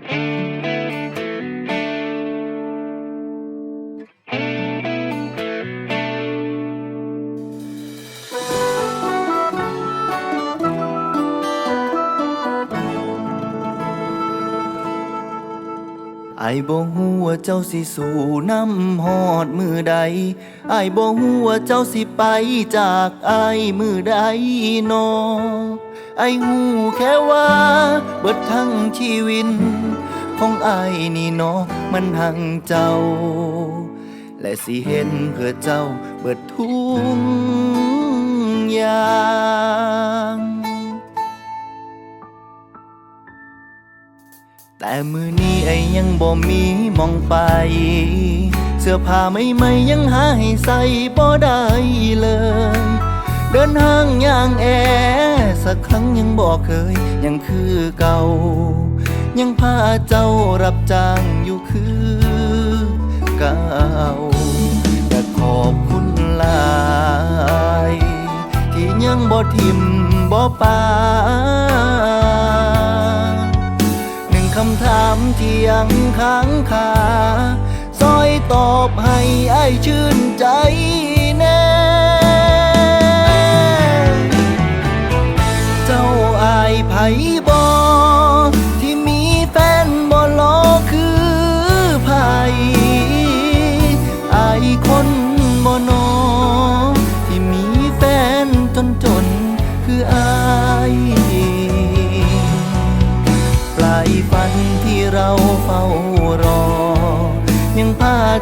ไอ้บ่ฮู้ว่าเจ้าสิสู่น้ำฮอดมือใด ไอ้บ่ฮู้ว่าเจ้าสิไปจากไอ้มือใดนอ ไอ้ฮู้แค่ว่า เบิดทั้งชีวิตของไอนี่เนาะมันหังเจ้า และสิเห็นเพื่อเจ้าเบิดทุกอย่างแต่มือนี้ไอยังบ่มีมองไป เสื้อผ้าไม่ไม่ยังหาให้ใส่บ่ได้เลย เดินห้างย่างแอ ครั้งยังบ่เคย ยังคือเก่า ยังพาเจ้ารับจ้างอยู่คือเก่าแต่ขอบคุณหลาย ที่ยังบ่ทิมบ่ปาหนึ่งคำถามที่ยังค้างคาซอยตอบให้ไอ้ชื่นใจแน่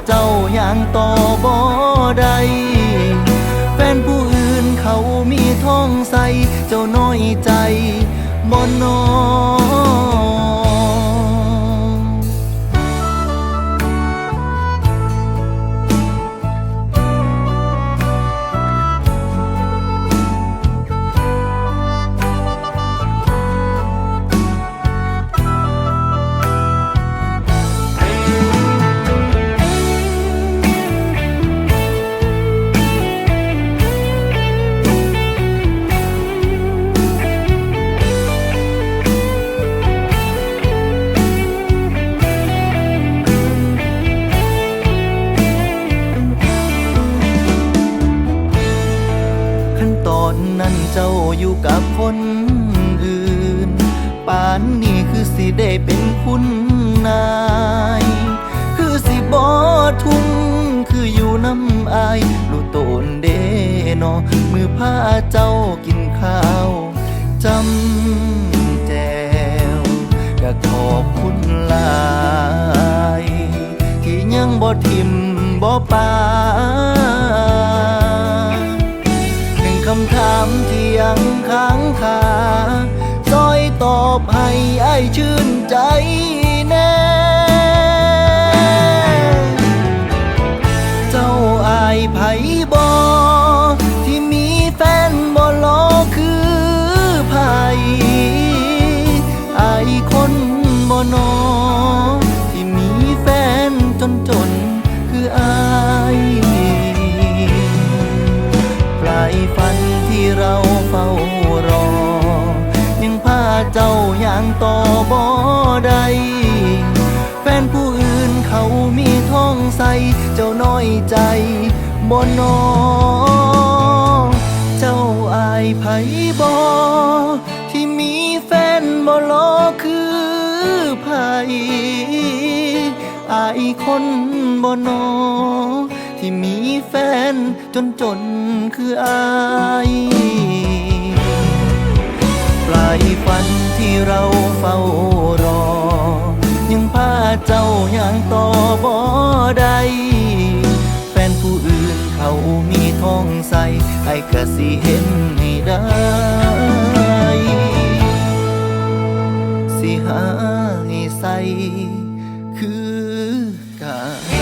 เจ้าอย่างต่อบ่ได้แฟนผู้อื่นเขามีท้องใสเจ้าน้อยใจ นั้นเจ้าอยู่กับคนอื่นป่านนี้คือสิได้เป็นคุณนาย คือสิบอทุ่งคืออยู่น้ำอายลูโตนเดนอมือผ้าเจ้ากินข้าวจำแจวก็ขอบคุณหลาย ที่ยังบ่ทิมบ่ปา ค้าซอยตอบให้ไอ้ชื่นใจ เจ้าอย่างต่อบ่ได้แฟนผู้อื่นเขามีท้องใส เจ้าน้อยใจบ่นอเจ้าอายไผบอที่มีแฟนบ่ลอคือไผอายคนบ่นอที่มีแฟนจนจนคืออาย สไอ้กะสิเห็นให้ได้ สิหาให้ใสคือกัน